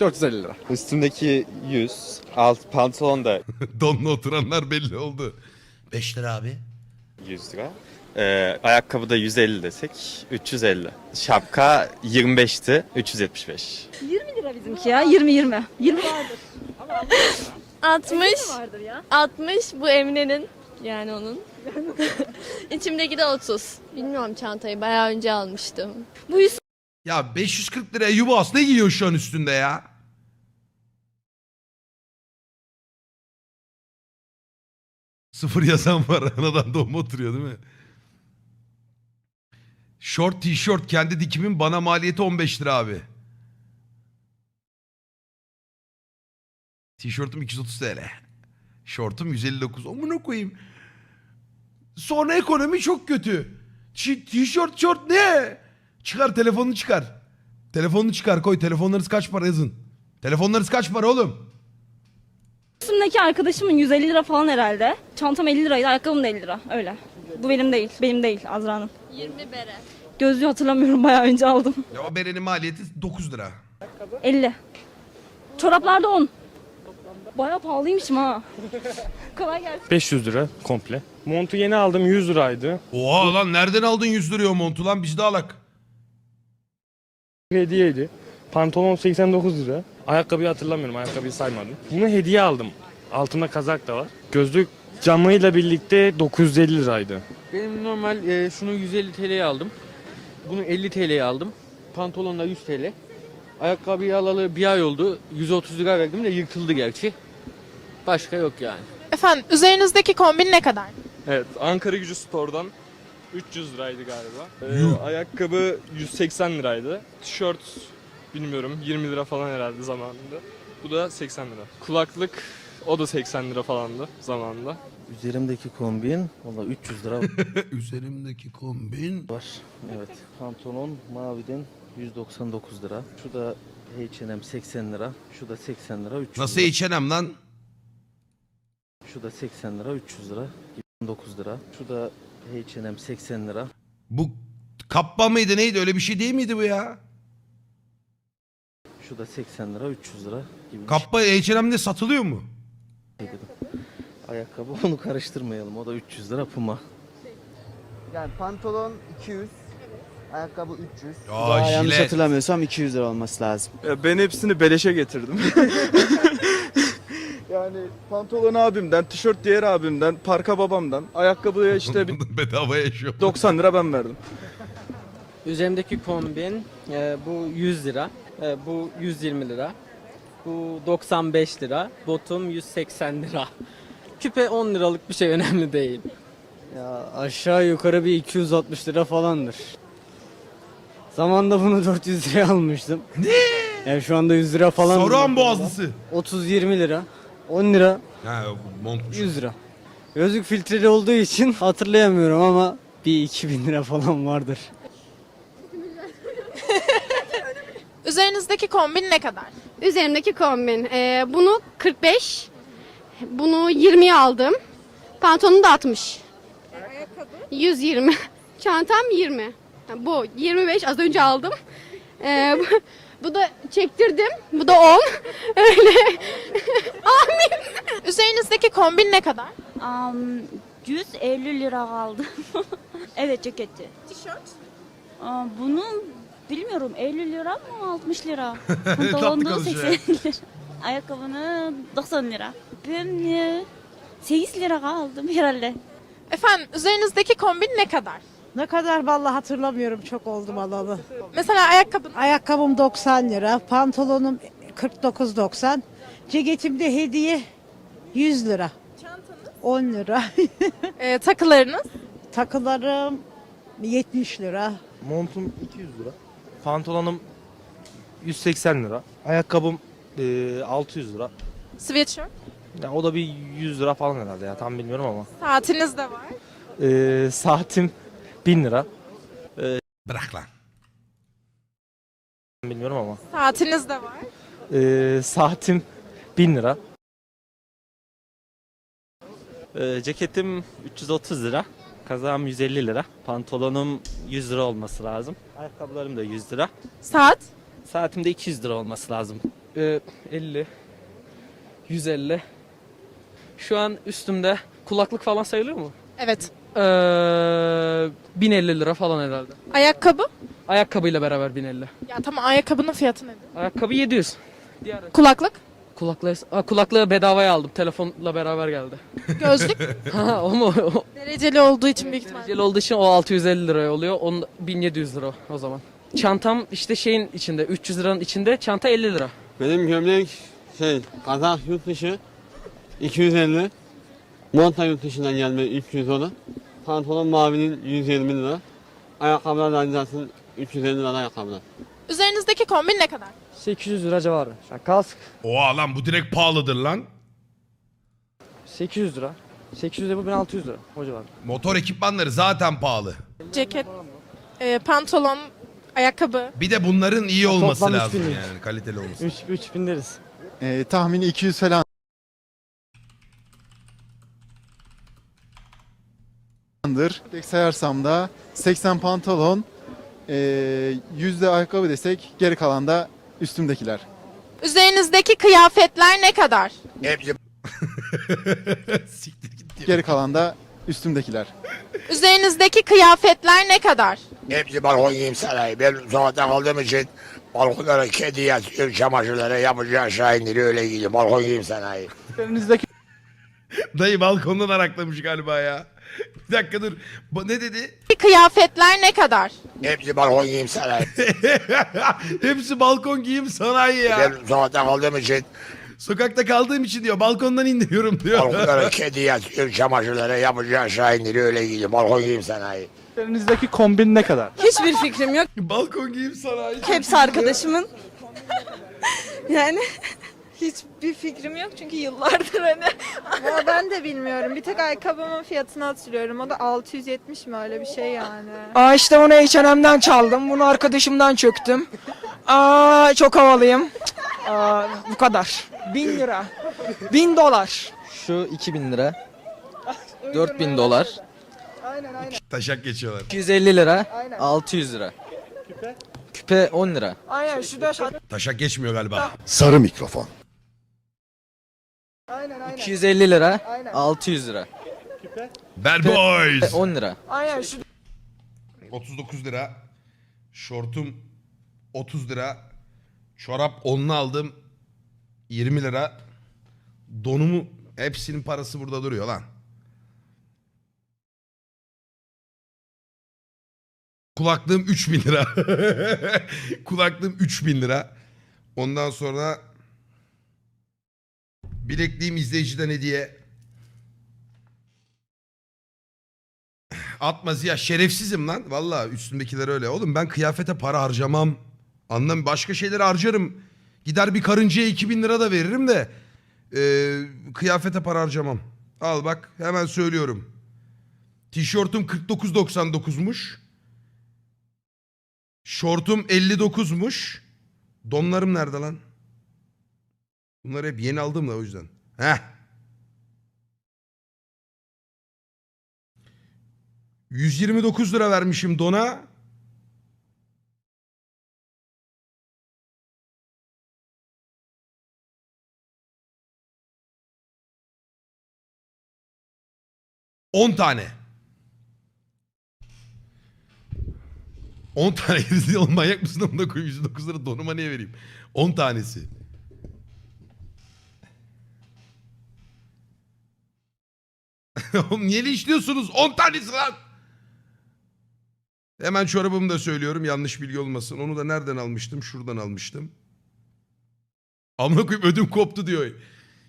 450 lira. Üstümdeki 100, alt pantolon da Donla oturanlar belli oldu. 5 lira abi. 100 lira. Ee, ayakkabı da 150 desek 350. Şapka 25'ti 375. 20 lira bizimki ya. 20 20. 20 vardır. 60. Vardır ya. 60 bu Emine'nin yani onun. İçimdeki de 30. Bilmiyorum çantayı bayağı önce almıştım. Bu Yusuf Ya 540 liraya Yubas ne giyiyor şu an üstünde ya? Sıfır yazan var. Anadan doğma oturuyor değil mi? Short tişört kendi dikimin bana maliyeti 15 lira abi. Tişörtüm 230 TL. Şortum 159. Amına koyayım. Sonra ekonomi çok kötü. Ç- Tişört şort ne? Çıkar telefonunu çıkar. Telefonunu çıkar koy. Telefonlarınız kaç para yazın. Telefonlarınız kaç para oğlum? Üstümdeki arkadaşımın 150 lira falan herhalde. Çantam 50 liraydı, ayakkabım da 50 lira. Öyle. Bu benim değil. Benim değil Azra'nın. 20 bere. Gözlüğü hatırlamıyorum bayağı önce aldım. Ya o berenin maliyeti 9 lira. 50. Çoraplarda 10. Bayağı pahalıymışım ha. Kolay gelsin. 500 lira komple. Montu yeni aldım 100 liraydı. Oha lan nereden aldın 100 liraya o montu lan biz de alak. Hediyeydi. Pantolon 89 lira. Ayakkabıyı hatırlamıyorum ayakkabıyı saymadım. Bunu hediye aldım. Altında kazak da var. Gözlük camıyla birlikte 950 liraydı. Benim normal e, şunu 150 TL'ye aldım. Bunu 50 TL'ye aldım. Pantolon da 100 TL. Ayakkabıyı alalı bir ay oldu. 130 lira verdim de yırtıldı gerçi. Başka yok yani. Efendim üzerinizdeki kombin ne kadar? Evet Ankara Gücü Store'dan 300 liraydı galiba. Ee, ayakkabı 180 liraydı. Tişört bilmiyorum 20 lira falan herhalde zamanında. Bu da 80 lira. Kulaklık o da 80 lira falandı zamanında. Üzerimdeki kombin valla 300 lira Üzerimdeki kombin. var. Evet. Pantolon maviden 199 lira. Şu da H&M 80 lira. Şu da 80 lira 300 Nasıl lira. H&M lan? Şu da 80 lira 300 lira. 9 lira. Şu da H&M 80 lira. Bu kappa mıydı neydi öyle bir şey değil miydi bu ya? Şu da 80 lira 300 lira gibi bir Kappa H&M'de satılıyor mu? şey dedim. Ayakkabı onu karıştırmayalım. O da 300 lira Puma. Yani pantolon 200, ayakkabı 300. Ya Daha yanlış jilet. hatırlamıyorsam 200 lira olması lazım. Ben hepsini beleşe getirdim. yani pantolon abimden, tişört diğer abimden, parka babamdan, ayakkabıya işte bir Bedava yaşıyor. 90 lira ben verdim. Üzerimdeki kombin e, bu 100 lira. E, bu 120 lira. Bu 95 lira. Botum 180 lira. Küpe 10 liralık bir şey önemli değil. Ya aşağı yukarı bir 260 lira falandır. Zamanında bunu 400 liraya almıştım. Ne? Yani şu anda 100 lira falan. Saruhan boğazlısı. 30-20 lira. 10 lira, Ha montmuş. 100 lira. Gözlük filtreli olduğu için hatırlayamıyorum ama bir 2000 lira falan vardır. Üzerinizdeki kombin ne kadar? Üzerimdeki kombin. Ee, bunu 45. Bunu 20'ye aldım. Pantolonu da 60. 120. Çantam 20. Ha, Bu 25 az önce aldım. Ee, bu, bu da çektirdim. Bu da 10. Öyle. Üzerinizdeki kombin ne kadar? Um, 150 lira aldım. evet ceketi. Tişört. Aa, bunu bilmiyorum 50 lira mı 60 lira. Pantolonu konuşuyor. 80 lira. Ayakkabını 90 lira. Ben e, 8 lira aldım herhalde. Efendim üzerinizdeki kombin ne kadar? Ne kadar vallahi hatırlamıyorum çok oldum alalı. Mesela ayakkabın Ayakkabım 90 lira, pantolonum 49.90, ceketim de hediye 100 lira. 10 lira. e, takılarınız. Takılarım 70 lira. Montum 200 lira. Pantolonum 180 lira. Ayakkabım 600 lira. Sweatshirt. Ya o da bir 100 lira falan herhalde ya tam bilmiyorum ama. Saatiniz de var. Ee, saatim 1000 lira. Bırak lan. Bilmiyorum ama. Saatiniz de var. Ee, saatim 1000 lira. Ee, ceketim 330 lira. Kazağım 150 lira. Pantolonum 100 lira olması lazım. Ayakkabılarım da 100 lira. Saat. Saatim de 200 lira olması lazım. Ee, 50, 150. Şu an üstümde kulaklık falan sayılıyor mu? Evet. Ee, 1050 lira falan herhalde. Ayakkabı? Ayakkabıyla beraber 1050. Ya tamam ayakkabının fiyatı nedir? Ayakkabı 700. Diğer Kulaklık? Kulaklığı, Aa, kulaklığı bedavaya aldım. Telefonla beraber geldi. Gözlük? Ha o mu? O, Dereceli olduğu için büyük ihtimalle. Dereceli olduğu için o 650 lira oluyor. Onun 1700 lira o zaman. Çantam işte şeyin içinde 300 liranın içinde çanta 50 lira. Benim gömlek şey kazak yurt dışı 250. Monta yurt dışından gelme 310. Pantolon mavinin 120 lira. Ayakkabılar da aynı 350 lira ayakkabılar. Üzerinizdeki kombin ne kadar? 800 lira civarı. Yani kask Oha lan bu direkt pahalıdır lan. 800 lira. 800 lira bu 1600 lira o civar. Motor ekipmanları zaten pahalı. Ceket, e, pantolon, ayakkabı. Bir de bunların iyi olması Toplam lazım 3000 yani kaliteli olması. 3 3000 deriz. Ee, tahmini 200 falan. Sayarsam da 80 pantolon, ee, 100 de ayakkabı desek geri kalan da üstümdekiler. Üzerinizdeki kıyafetler ne kadar? Siktir git. Geri kalan da üstümdekiler. Üzerinizdeki kıyafetler ne kadar? Hepsi balkon giyim sanayi. Ben sokakta kaldığım için balkonlara kedi yatıyor, çamaşırlara yapıcı aşağı indiriyor öyle gidiyor. Balkon giyim sanayi. Üzerinizdeki Dayı balkondan araklamış galiba ya. Bir dakika dur. Bu ne dedi? Kıyafetler ne kadar? Hepsi balkon giyim sanayi. Hepsi balkon giyim sanayi ya. Ben sokakta kaldığım için Sokakta kaldığım için diyor balkondan indiriyorum diyor. balkonlara kedi yatıyor, çamaşırlara yapıcı aşağı indiriyor öyle gidiyor. Balkon giyim sanayi. üzerinizdeki kombin ne kadar? Hiçbir fikrim yok. balkon giyim sanayi. Hepsi arkadaşımın. yani hiçbir fikrim yok çünkü yıllardır hani. ben de bilmiyorum. Bir tek ayakkabımın fiyatını hatırlıyorum. O da 670 mi öyle bir şey yani. Aa işte onu H&M'den çaldım. Bunu arkadaşımdan çöktüm. Aa çok havalıyım. Aa, bu kadar. 1000 lira. 1000 dolar. Şu 2000 lira. 4000 dolar. Taşak geçiyorlar. 250 lira. 600 lira. Küpe 10 lira. Aynen şu da Taşak geçmiyor galiba. Sarı mikrofon. 250 lira. 600 lira. Bad boys. 10 lira. Aynen şu 39 lira. Şortum 30 lira. Çorap 10'unu aldım. 20 lira. Donumu hepsinin parası burada duruyor lan. Kulaklığım 3000 lira. Kulaklığım 3000 lira. Ondan sonra bilekliğim izleyiciden hediye. Atmaz ya şerefsizim lan. Valla üstündekiler öyle. Oğlum ben kıyafete para harcamam. Anlam başka şeyleri harcarım. Gider bir karıncaya 2000 lira da veririm de e, kıyafete para harcamam. Al bak hemen söylüyorum. Tişörtüm 49.99'muş. Şortum 59'muş. Donlarım nerede lan? Bunları hep yeni aldım da o yüzden. Heh. 129 lira vermişim dona. On tane. 10 tane oğlum manyak mısın amına koyayım 109 lira donuma niye vereyim? 10 tanesi. Oğlum niye işliyorsunuz? 10 tanesi lan. Hemen çorabımı da söylüyorum yanlış bilgi olmasın. Onu da nereden almıştım? Şuradan almıştım. Amına koyayım ödüm koptu diyor.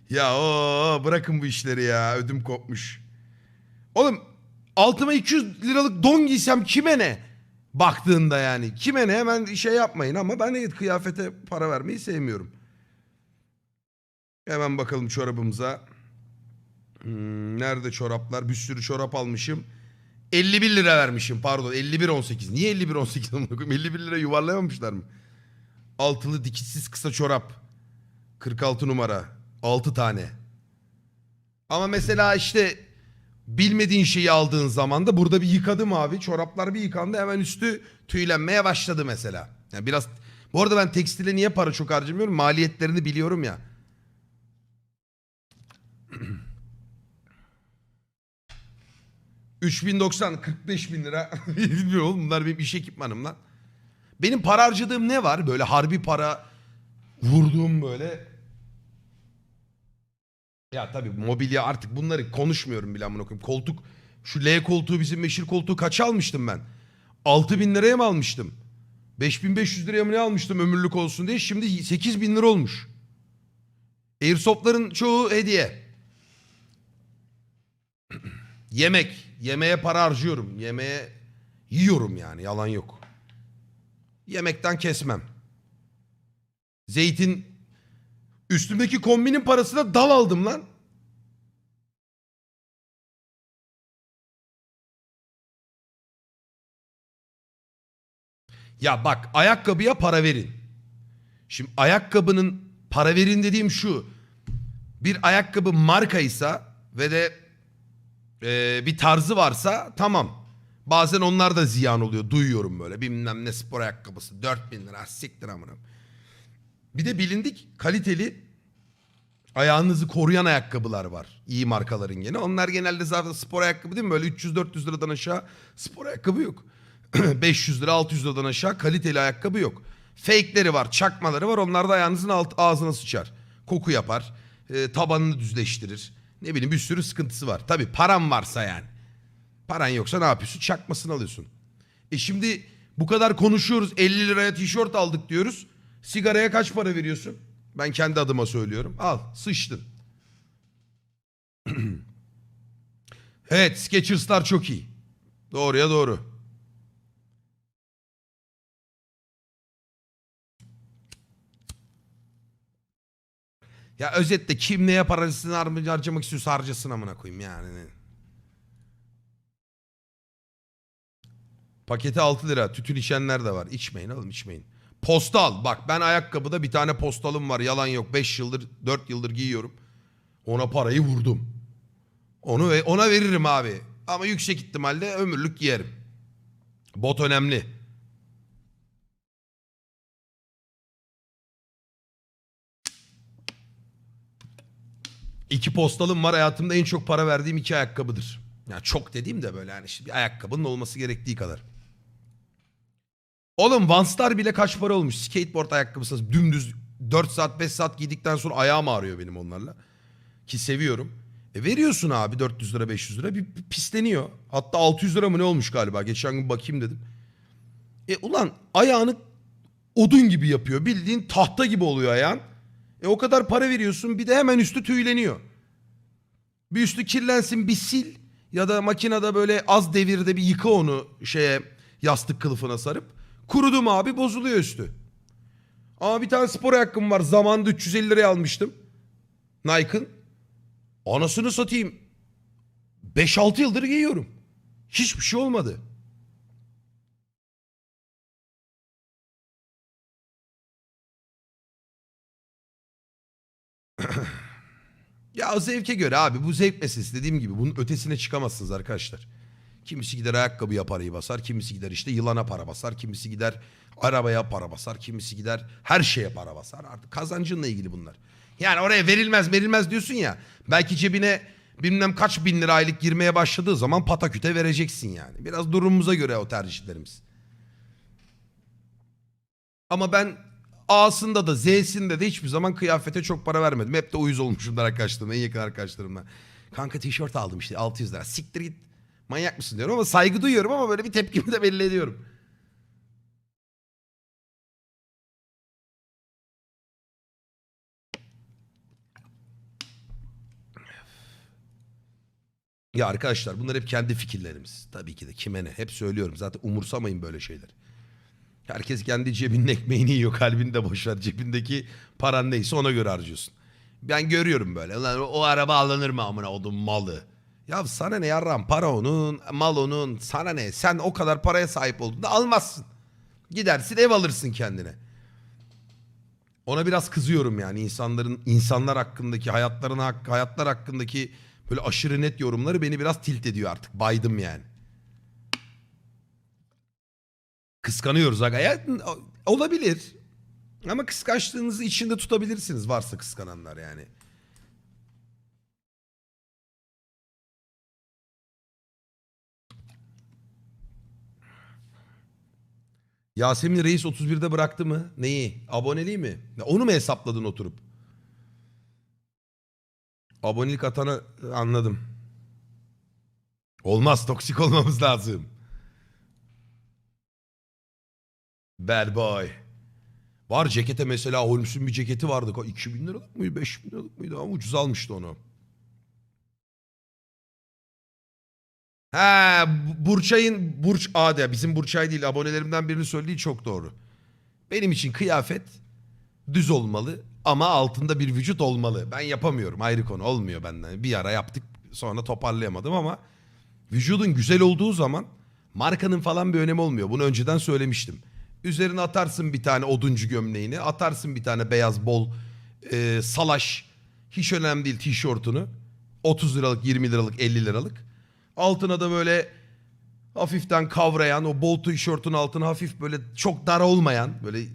Ya o bırakın bu işleri ya ödüm kopmuş. Oğlum altıma 200 liralık don giysem kime ne? Baktığında yani. Kime ne hemen şey yapmayın ama ben kıyafete para vermeyi sevmiyorum. Hemen bakalım çorabımıza. Hmm, nerede çoraplar? Bir sürü çorap almışım. 51 lira vermişim pardon 51.18. Niye 51.18 amına koyayım? 51 lira yuvarlayamamışlar mı? Altılı dikişsiz kısa çorap. 46 numara. 6 tane. Ama mesela işte bilmediğin şeyi aldığın zaman da burada bir yıkadım abi. Çoraplar bir yıkandı hemen üstü tüylenmeye başladı mesela. Yani biraz Bu arada ben tekstile niye para çok harcamıyorum? Maliyetlerini biliyorum ya. ...3090, 45 bin lira. Bilmiyorum oğlum bunlar benim iş ekipmanım lan. Benim para harcadığım ne var? Böyle harbi para vurduğum böyle... Ya tabii mobilya artık bunları konuşmuyorum bile amına koyayım. Koltuk, şu L koltuğu bizim meşhur koltuğu kaça almıştım ben? 6000 bin liraya mı almıştım? 5500 liraya mı ne almıştım ömürlük olsun diye. Şimdi 8000 bin lira olmuş. Airsoft'ların çoğu hediye. Yemek. Yemeğe para harcıyorum. Yemeğe yiyorum yani yalan yok. Yemekten kesmem. Zeytin. Üstümdeki kombinin parasına dal aldım lan. Ya bak ayakkabıya para verin. Şimdi ayakkabının para verin dediğim şu. Bir ayakkabı markaysa ve de e, bir tarzı varsa tamam. Bazen onlar da ziyan oluyor. Duyuyorum böyle. Bilmem ne spor ayakkabısı. 4000 lira. Siktir amına. Bir de bilindik kaliteli ayağınızı koruyan ayakkabılar var. İyi markaların gene. Onlar genelde zaten spor ayakkabı değil mi? Böyle 300-400 liradan aşağı spor ayakkabı yok. 500 lira 600 liradan aşağı kaliteli ayakkabı yok. Fake'leri var, çakmaları var. Onlar da ayağınızın alt, ağzına sıçar. Koku yapar. e, tabanını düzleştirir. Ne bileyim bir sürü sıkıntısı var. Tabii paran varsa yani. Paran yoksa ne yapıyorsun? Çakmasını alıyorsun. E şimdi bu kadar konuşuyoruz. 50 liraya tişört aldık diyoruz. Sigaraya kaç para veriyorsun? Ben kendi adıma söylüyorum. Al sıçtın. evet Skechers'lar çok iyi. Doğruya doğru. Ya özetle kim neye parasını har- harcamak istiyorsa harcasın amına koyayım yani. Paketi 6 lira. Tütün içenler de var. İçmeyin oğlum içmeyin. Postal. Bak ben ayakkabıda bir tane postalım var. Yalan yok. 5 yıldır 4 yıldır giyiyorum. Ona parayı vurdum. Onu ona veririm abi. Ama yüksek ihtimalle ömürlük giyerim. Bot önemli. İki postalım var. Hayatımda en çok para verdiğim iki ayakkabıdır. Ya çok dediğim de böyle yani işte bir ayakkabının olması gerektiği kadar. Oğlum Vanstar bile kaç para olmuş? Skateboard ayakkabısı dümdüz 4 saat 5 saat giydikten sonra ayağım ağrıyor benim onlarla. Ki seviyorum. E veriyorsun abi 400 lira 500 lira bir pisleniyor. Hatta 600 lira mı ne olmuş galiba. Geçen gün bakayım dedim. E ulan ayağını odun gibi yapıyor. Bildiğin tahta gibi oluyor ayağın. E o kadar para veriyorsun bir de hemen üstü tüyleniyor. Bir üstü kirlensin bir sil ya da makinede böyle az devirde bir yıka onu şeye yastık kılıfına sarıp. Kurudum abi bozuluyor üstü. Ama bir tane spor ayakkabım var zamanında 350 liraya almıştım. Nike'ın. Anasını satayım. 5-6 yıldır giyiyorum. Hiçbir şey olmadı. Ya o zevke göre abi bu zevk meselesi dediğim gibi bunun ötesine çıkamazsınız arkadaşlar. Kimisi gider ayakkabıya parayı basar, kimisi gider işte yılana para basar, kimisi gider arabaya para basar, kimisi gider her şeye para basar. Artık kazancınla ilgili bunlar. Yani oraya verilmez verilmez diyorsun ya. Belki cebine bilmem kaç bin lira aylık girmeye başladığı zaman pataküte vereceksin yani. Biraz durumumuza göre o tercihlerimiz. Ama ben A'sında da Z'sinde de hiçbir zaman kıyafete çok para vermedim. Hep de uyuz olmuşumdur arkadaşlarım. En yakın arkadaşlarımla. Kanka tişört aldım işte 600 lira. Siktir git. Manyak mısın diyorum ama saygı duyuyorum ama böyle bir tepkimi de belli ediyorum. Ya arkadaşlar bunlar hep kendi fikirlerimiz. Tabii ki de kime ne. Hep söylüyorum zaten umursamayın böyle şeyleri. Herkes kendi cebinin ekmeğini yiyor. Kalbini de boş ver. Cebindeki paran neyse ona göre harcıyorsun. Ben görüyorum böyle. Lan o araba alınır mı amına odun malı. Ya sana ne yarram para onun mal onun sana ne sen o kadar paraya sahip olduğunda almazsın. Gidersin ev alırsın kendine. Ona biraz kızıyorum yani insanların insanlar hakkındaki hayatlarına hayatlar hakkındaki böyle aşırı net yorumları beni biraz tilt ediyor artık. Baydım yani. Kıskanıyoruz aga. Olabilir. Ama kıskançlığınızı içinde tutabilirsiniz varsa kıskananlar yani. Yasemin Reis 31'de bıraktı mı? Neyi? Aboneliği mi? Onu mu hesapladın oturup? Abonelik atana anladım. Olmaz toksik olmamız lazım. Bad boy. Var cekete mesela Holmes'un bir ceketi vardı. 2000 liralık mıydı 5000 liralık mıydı ama ucuz almıştı onu. Bu- Burçay'ın Burç Ade bizim Burçay değil abonelerimden birinin söylediği çok doğru. Benim için kıyafet düz olmalı ama altında bir vücut olmalı. Ben yapamıyorum ayrı konu olmuyor benden. Bir ara yaptık sonra toparlayamadım ama vücudun güzel olduğu zaman markanın falan bir önemi olmuyor. Bunu önceden söylemiştim. Üzerine atarsın bir tane oduncu gömleğini, atarsın bir tane beyaz bol e, salaş, hiç önemli değil tişörtünü. 30 liralık, 20 liralık, 50 liralık. Altına da böyle hafiften kavrayan o bol tişörtün altına hafif böyle çok dar olmayan böyle